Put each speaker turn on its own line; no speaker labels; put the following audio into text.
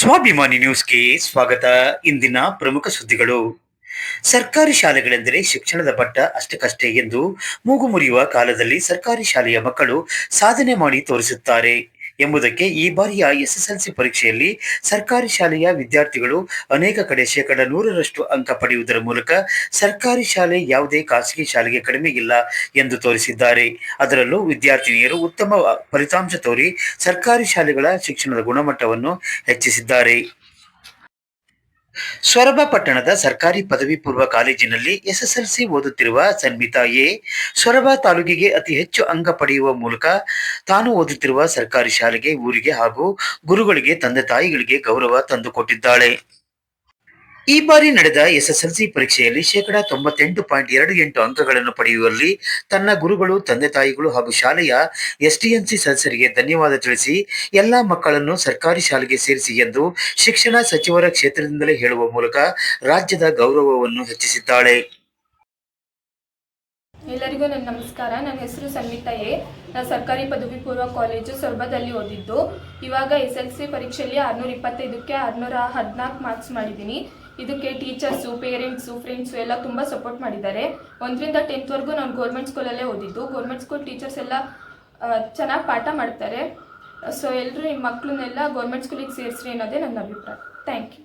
ಸ್ವಾಭಿಮಾನಿ ನ್ಯೂಸ್ಗೆ ಸ್ವಾಗತ. ಇಂದಿನ ಪ್ರಮುಖ ಸುದ್ದಿಗಳು. ಸರ್ಕಾರಿ ಶಾಲೆಗಳೆಂದರೆ ಶಿಕ್ಷಣದ ಪಟ್ಟ ಅಷ್ಟಕ್ಕಷ್ಟೇ ಎಂದು ಮೂಗು ಮುರಿಯುವ ಕಾಲದಲ್ಲಿ ಸರ್ಕಾರಿ ಶಾಲೆಯ ಮಕ್ಕಳು ಸಾಧನೆ ಮಾಡಿ ತೋರಿಸುತ್ತಾರೆ. ಎಂಬುದಕ್ಕೆ ಈ ಬಾರಿಯ ಎಸ್ಎಸ್ಎಲ್ಸಿ ಪರೀಕ್ಷೆಯಲ್ಲಿ ಸರ್ಕಾರಿ ಶಾಲೆಯ ವಿದ್ಯಾರ್ಥಿಗಳು ಅನೇಕ ಕಡೆ ಶೇಕಡ ನೂರರಷ್ಟು ಅಂಕ ಪಡೆಯುವುದರ ಮೂಲಕ ಸರ್ಕಾರಿ ಶಾಲೆ ಯಾವುದೇ ಖಾಸಗಿ ಶಾಲೆಗೆ ಕಡಿಮೆ ಇಲ್ಲ ಎಂದು ತೋರಿಸಿದ್ದಾರೆ. ಅದರಲ್ಲೂ ವಿದ್ಯಾರ್ಥಿನಿಯರು ಉತ್ತಮ ಫಲಿತಾಂಶ ತೋರಿ ಸರ್ಕಾರಿ ಶಾಲೆಗಳ ಶಿಕ್ಷಣದ ಗುಣಮಟ್ಟವನ್ನು ಹೆಚ್ಚಿಸಿದ್ದಾರೆ. ಸೊರಬ ಪಟ್ಟಣದ ಸರ್ಕಾರಿ ಪದವಿ ಪೂರ್ವ ಕಾಲೇಜಿನಲ್ಲಿ ಎಸ್ಎಸ್ಎಲ್ಸಿ ಓದುತ್ತಿರುವ ಸನ್ಮಿತಾ ಎ ಸೊರಬ ತಾಲೂಕಿಗೆ ಅತಿ ಹೆಚ್ಚು ಅಂಗ ಪಡೆಯುವ ಮೂಲಕ ತಾನು ಓದುತ್ತಿರುವ ಸರ್ಕಾರಿ ಶಾಲೆಗೆ, ಊರಿಗೆ ಹಾಗೂ ಗುರುಗಳಿಗೆ, ತಂದೆ ತಾಯಿಗಳಿಗೆ ಗೌರವ ತಂದುಕೊಟ್ಟಿದ್ದಾಳೆ. ಈ ಬಾರಿ ನಡೆದ ಎಸ್ಎಸ್ಎಲ್ಸಿ ಪರೀಕ್ಷೆಯಲ್ಲಿ ಶೇಕಡಾ ತೊಂಬತ್ತೆಂಟು ಪಾಯಿಂಟ್ ಎರಡು ಎಂಟು ಅಂಕಗಳನ್ನು ಪಡೆಯುವಲ್ಲಿ ತನ್ನ ಗುರುಗಳು, ತಂದೆ ತಾಯಿಗಳು ಹಾಗೂ ಶಾಲೆಯ ಎಸ್ಟಿಎನ್ಸಿ ಸದಸ್ಯರಿಗೆ ಧನ್ಯವಾದ ತಿಳಿಸಿ, ಎಲ್ಲಾ ಮಕ್ಕಳನ್ನು ಸರ್ಕಾರಿ ಶಾಲೆಗೆ ಸೇರಿಸಿ ಎಂದು ಶಿಕ್ಷಣ ಸಚಿವರ ಕ್ಷೇತ್ರದಿಂದಲೇ ಹೇಳುವ ಮೂಲಕ ರಾಜ್ಯದ ಗೌರವವನ್ನು ಹೆಚ್ಚಿಸಿದ್ದಾಳೆ.
ಎಲ್ಲರಿಗೂ ನನ್ನ ನಮಸ್ಕಾರ. ನನ್ನ ಹೆಸರು ಸನ್ಮಿತಾ ಎ. ನಾನು ಸರ್ಕಾರಿ ಪದವಿ ಪೂರ್ವ ಕಾಲೇಜು ಸೊರಬದಲ್ಲಿ ಓದಿದ್ದು. ಇವಾಗ ಎಸ್ ಎಲ್ ಸಿ ಪರೀಕ್ಷೆಯಲ್ಲಿ ಆರುನೂರ ಇಪ್ಪತ್ತೈದಕ್ಕೆ ಆರುನೂರ ಹದಿನಾಲ್ಕು ಮಾರ್ಕ್ಸ್ ಮಾಡಿದ್ದೀನಿ. ಇದಕ್ಕೆ ಟೀಚರ್ಸು ಪೇರೆಂಟ್ಸು ಫ್ರೆಂಡ್ಸು ಎಲ್ಲ ತುಂಬ ಸಪೋರ್ಟ್ ಮಾಡಿದ್ದಾರೆ. ಒಂದರಿಂದ ಟೆಂತ್ವರೆಗೂ ನಾನು ಗೌರ್ಮೆಂಟ್ ಸ್ಕೂಲಲ್ಲೇ ಓದಿದ್ದು. ಗೌರ್ಮೆಂಟ್ ಸ್ಕೂಲ್ ಟೀಚರ್ಸ್ ಎಲ್ಲ ಚೆನ್ನಾಗಿ ಪಾಠ ಮಾಡ್ತಾರೆ. ಸೊ ಎಲ್ಲರೂ ಈ ಮಕ್ಕಳನ್ನೆಲ್ಲ ಗೌರ್ಮೆಂಟ್ ಸ್ಕೂಲಿಗೆ ಸೇರಿಸ್ರಿ ಅನ್ನೋದೇ ನನ್ನ ಅಭಿಪ್ರಾಯ. Thank you